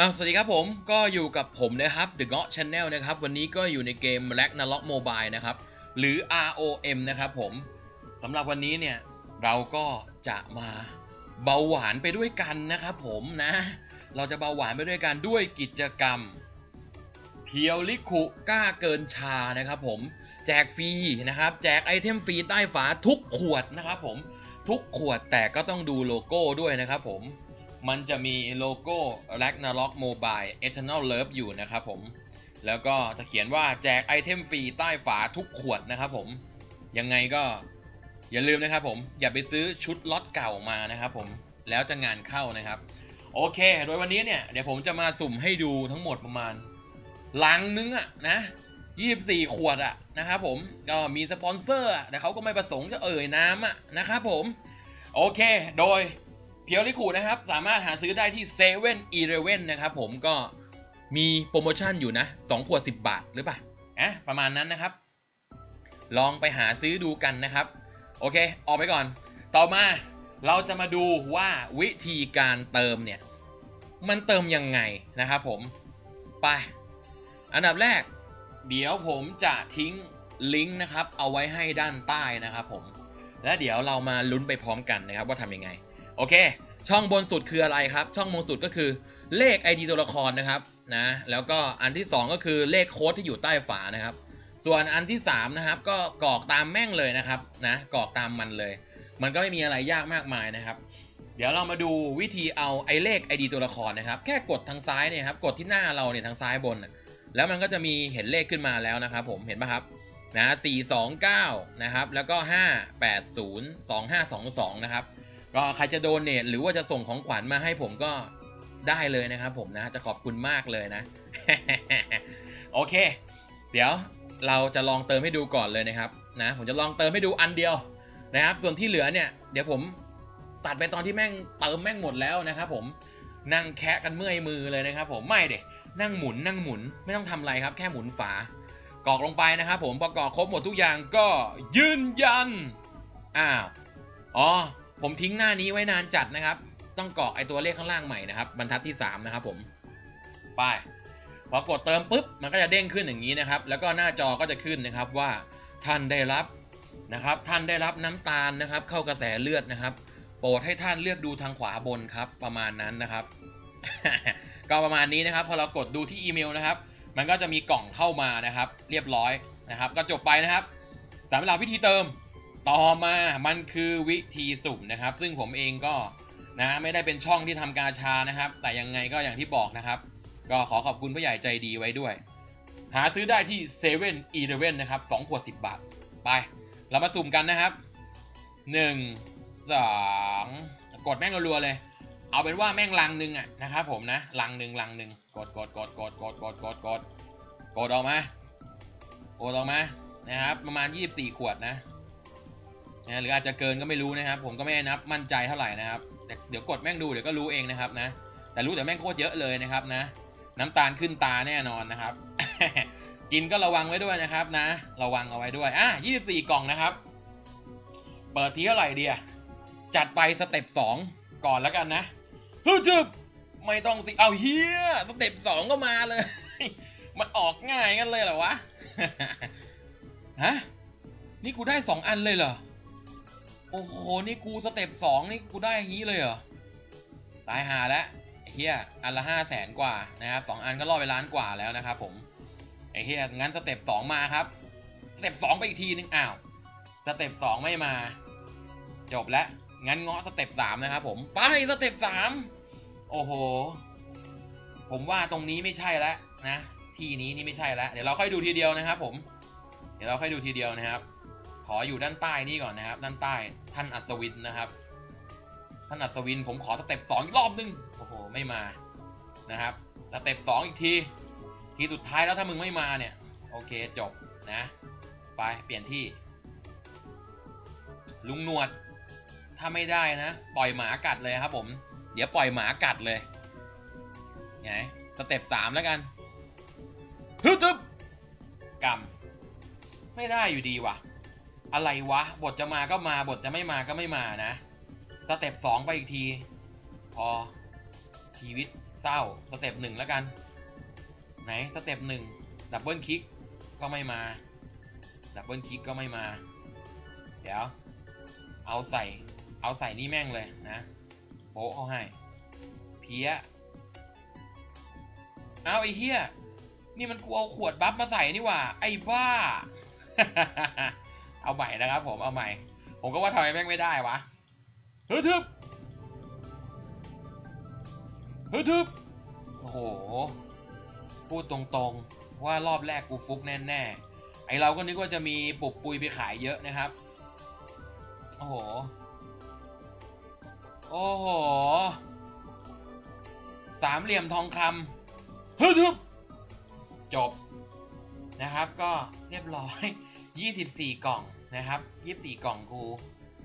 อ่าสวัสดีครับผมก็อยู่กับผมนะครับ The g o t Channel นะครับ วันนี้ก็อยู่ในเกม r a g n a r o k Mobile นะครับ หรือ ROM นะครับผมสำหรับวันนี้เนี่ย เราก็จะมาเบาหวานไปด้วยกันนะครับผมนะ เราจะเบาหวานไปด้วยกันด้วยกิจกรรม เพียวลิคุกล้าเกินชานะครับผม แจกฟรีนะครับ แจกไอเทมฟรีใต้ฝาทุกขวดนะครับผมทุกขวดแต่ก็ต้องดูโลโก้ด้วยนะครับผม มันจะมีโลโก้ Ragnarok Mobile Eternal Love อยู่นะครับผม แล้วก็จะเขียนว่าแจกไอเทมฟรีใต้ฝาทุกขวดนะครับผม ยังไงก็อย่าลืมนะครับผม อย่าไปซื้อชุดล็อตเก่ามานะครับผม แล้วจะงานเข้านะครับ โอเค โดยวันนี้เนี่ยเดี๋ยวผมจะมาสุ่มให้ดูทั้งหมดประมาณลังนึงอะนะ24 ขวดอะนะครับผม ก็มีสปอนเซอร์แต่เขาก็ไม่ประสงค์จะเอ่ยน้ำอะนะครับผม โอเค โดย เพียวลิคูนะครับ สามารถหาซื้อได้ที่เซเว่นอีเลเว่นนะครับผมก็มีโปรโมชั่นอยู่นะ2ขวด 10 บาท หรือเปล่าอะประมาณนั้นนะครับ ลองไปหาซื้อดูกันนะครับ โอเค ออกไปก่อน ต่อมาเราจะมาดูว่าวิธีการเติมเนี่ย มันเติมยังไงนะครับผม ไป อันดับแรก เดี๋ยวผมจะทิ้งลิงก์นะครับ เอาไว้ให้ด้านใต้นะครับผม และเดี๋ยวเรามาลุ้นไปพร้อมกันนะครับว่าทำยังไง โอเค ช่องบนสุดคืออะไรครับ ช่องบนสุดก็คือเลข ID ตัวละครนะครับนะแล้วก็อันที่ 2 ก็คือเลขโค้ดที่อยู่ใต้ฝานะครับ ส่วนอันที่3นะครับก็กรอกตามแม่งเลยนะครับนะกรอกตามมันเลย มันก็ไม่มีอะไรยากมากมายนะครับ เดี๋ยวเรามาดูวิธีเอาไอ้เลข ID ตัวละครนะครับ แค่กดทางซ้ายเนี่ยครับกดที่หน้าเราเนี่ยทางซ้ายบน แล้วมันก็จะมีเห็นเลขขึ้นมาแล้วนะครับ ผมเห็นปะครับนะ429นะครับแล้วก็580 2522นะครับ ก็ใครจะโดเนทหรือว่าจะส่งของขวัญมาให้ผมก็ได้เลยนะครับผมนะ จะขอบคุณมากเลยนะ โอเค เดี๋ยวเราจะลองเติมให้ดูก่อนเลยนะครับนะผมจะลองเติมให้ดูอันเดียวนะครับ ส่วนที่เหลือเนี่ย เดี๋ยวผมตัดไปตอนที่แม่งเติมแม่งหมดแล้วนะครับผมนั่งแคะกันเมื่อยมือเลยนะครับ ผมไม่เด็นั่งหมุนนั่งหมุนไม่ต้องทำอะไรครับ แค่หมุนฝากรอกลงไปนะครับผมพอกรอกครบหมดทุกอย่างก็ยืนยันอ้าวอ๋อ ผมทิ้งหน้านี้ไว้นานจัดนะครับ ต้องกรอกไอตัวเลขข้างล่างใหม่นะครับ บรรทัดที่ 3 นะครับผม ไป พอกดเติมปุ๊บ มันก็จะเด้งขึ้นอย่างนี้นะครับ แล้วก็หน้าจอก็จะขึ้นนะครับว่าท่านได้รับนะครับ ท่านได้รับน้ำตาลนะครับ เข้ากระแสเลือดนะครับ โปรดให้ท่านเลือกดูทางขวาบนครับ ประมาณนั้นนะครับ ก็ประมาณนี้นะครับ พอเรากดดูที่อีเมลนะครับ มันก็จะมีกล่องเข้ามานะครับ เรียบร้อยนะครับ ก็จบไปนะครับสำหรับวิธีเติม ต่อมามันคือวิธีสุ่มนะครับ ซึ่งผมเองก็นะไม่ได้เป็นช่องที่ทำกาชานะครับ แต่ยังไงก็อย่างที่บอกนะครับ ก็ขอขอบคุณผู้ใหญ่ใจดีไว้ด้วย หาซื้อได้ที่7 e เ e ่ e อนะครับ2ขวด10บบาท ไป เรามาสุ่มกันนะครับ1 2กดแม่งรัวๆเลย เอาเป็นว่าแม่งลังหนึ่งอะนะครับผมนะลังหนึ่งลังหนึ่งกดกดกดกดกดกดกดกดกดออกมากดออกมานะครับ ประมาณ 24 ขวดนะ นะหรืออาจจะเกินก็ไม่รู้นะครับ ผมก็ไม่ได้นับมั่นใจเท่าไหร่นะครับแต่เดี๋ยวกดแม่งดูเดี๋ยวก็รู้เองนะครับนะ แต่รู้แต่แม่งโคตรเยอะเลยนะครับนะ น้ำตาลขึ้นตาแน่นอนนะครับ กินก็ระวังไว้ด้วยนะครับนะ ระวังเอาไว้ด้วยอะ24 กล่องนะครับ เปิดทีเท่าไหร่เดีอะจัดไปสเต็ป2ก่อนแล้วกันนะฮึจึบไม่ต้องสิเอาเฮียสเต็ป2ก็มาเลย มันออกง่ายกันเลยเหรอวะฮะนี่กูได้สองอันเลยเหรอ โอ้โห นี่กูสเต็ปสองนี่กูได้อย่างนี้เลยเหรอ ตายหาแล้วเฮียอันละห้าแสนกว่านะครับสองอันก็ล่อไปล้านกว่าแล้วนะครับผมไอ้เฮียงั้นสเต็ปสองมาครับ สเต็ปสองไปอีกทีนึงอ้าวสเต็ปสองไม่มา จบแล้วงั้นเงาะสเต็ปสามนะครับผมไปสเต็ปสามโอ้โห ผมว่าตรงนี้ไม่ใช่แล้วนะ ที่นี้นี่ไม่ใช่แล้ว เดี๋ยวเราค่อยดูทีเดียวนะครับผม เดี๋ยวเราค่อยดูทีเดียวนะครับ ขออยู่ด้านใต้นี่ก่อนนะครับ ด้านใต้ท่านอัศวินนะครับ ท่านอัศวินผมขอสเต็ปสองอีกรอบนึงโอ้โหไม่มานะครับสเต็ปสองอีกทีทีสุดท้ายแล้วถ้ามึงไม่มาเนี่ย โอเคจบนะ ไปเปลี่ยนที่ ลุงหนวด ถ้าไม่ได้นะ ปล่อยหมากัดเลยครับผม เดี๋ยวปล่อยหมากัดเลยไงสเต็ปสามแล้วกันฮึบกำไม่ได้อยู่ดีว่ะ อะไรวะ บทจะมาก็มา บทจะไม่มาก็ไม่มานะ สเต็ปสองไปอีกที พอ ชีวิตเศร้า สเต็ปหนึ่งแล้วกัน ไหน สเต็ปหนึ่งดับเบิลคลิก ก็ไม่มา ดับเบิลคลิกก็ไม่มา เดี๋ยว เอาใส่ เอาใส่นี่แม่งเลยนะ โป๊ะเขาให้ เพี้ย เอาไอ้เฮียนี่มันกูเอาขวดบัฟมาใส่นี่หว่า ไอ้บ้า เอาใหม่นะครับผมเอาใหม่ ผมก็ว่าทำไมแม่งไม่ได้วะฮึทึบฮึทึบโอ้โห พูดตรงๆ ว่ารอบแรกกูฟุกแน่ๆ ไอเราก็นึกว่าจะมีปุกปุยไปขายเยอะนะครับ โอ้โห โอ้โห สามเหลี่ยมทองคำฮึทึบจบนะครับก็เรียบร้อย 24 กล่อง นะครับ24 กล่องกู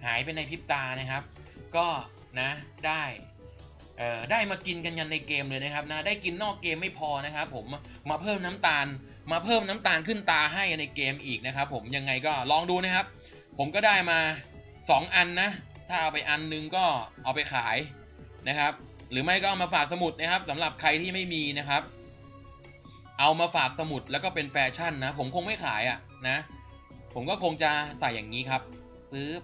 หายไปในพริบตานะครับ ก็นะได้เอ่อได้มากินกันยันในเกมเลยนะครับนะได้กินนอกเกมไม่พอนะครับ ผมมาเพิ่มน้ำตาล มาเพิ่มน้ำตาลขึ้นตาให้ในเกมอีกนะครับ ผมยังไงก็ลองดูนะครับ ผมก็ได้มา 2 อันนะ ถ้าเอาไปอันนึงก็เอาไปขายนะครับ หรือไม่ก็เอามาฝากสมุดนะครับสำหรับใครที่ไม่มีนะครับ เอามาฝากสมุดแล้วก็เป็นแฟชั่นนะ ผมคงไม่ขายอะ่ะนะ ผมก็คงจะใส่อย่างนี้ครับปึ๊บ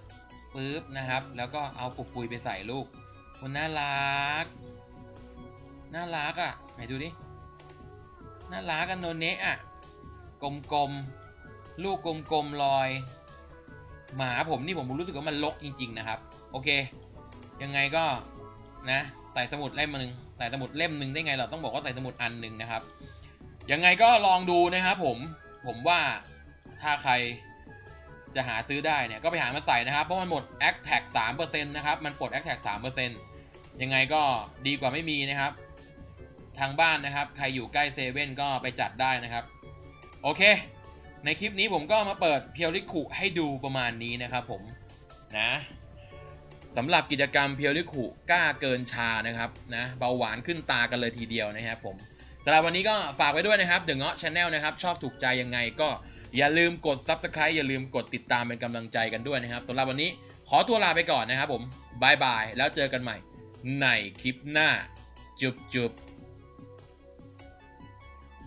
ปึ๊บนะครับ แล้วก็เอาปุกปุยไปใส่ลูกมันน่ารัก น่ารักอะ่ะไหนดูดิน่ารักกันโนเนะอะกลมๆลูกกลมๆลอย หมาผมนี่ผมรู้สึกว่ามันลกจริง ๆ นะครับ โอเค ยังไงก็นะใส่สมุดเล่มหนึ่งใส่สมุดเล่มหนึ่งได้ไงเราต้องบอกว่าใส่สมุดอันหนึ่งนะครับยังไงก็ลองดูนะครับผมผมว่าถ้าใคร จะหาซื้อได้เนี่ยก็ไปหามาใส่นะครับ เพราะมันหมด a c t a g 3%นะครับ มันปลด a c t a g 3%ยังไงก็ดีกว่าไม่มีนะครับ ทางบ้านนะครับ ใครอยู่ใกล้เซเว่นก็ไปจัดได้นะครับ โอเค ในคลิปนี้ผมก็มาเปิดเพียวริคุให้ดูประมาณนี้นะครับผมนะสำหรับกิจกรรมเพียวริคุกล้าเกินชานะครับนะเบาหวานขึ้นตากันเลยทีเดียวนะครับผมสำหรับวันนี้ก็ฝากไว้ด้วยนะครับ The Got Channel นะครับ ชอบถูกใจยังไงก็ อย่าลืมกด Subscribe อย่าลืมกดติดตามเป็นกำลังใจกันด้วยนะครับสำหรับวันนี้ขอตัวลาไปก่อนนะครับผมบายบายแล้วเจอกันใหม่ในคลิปหน้าจุบจุบ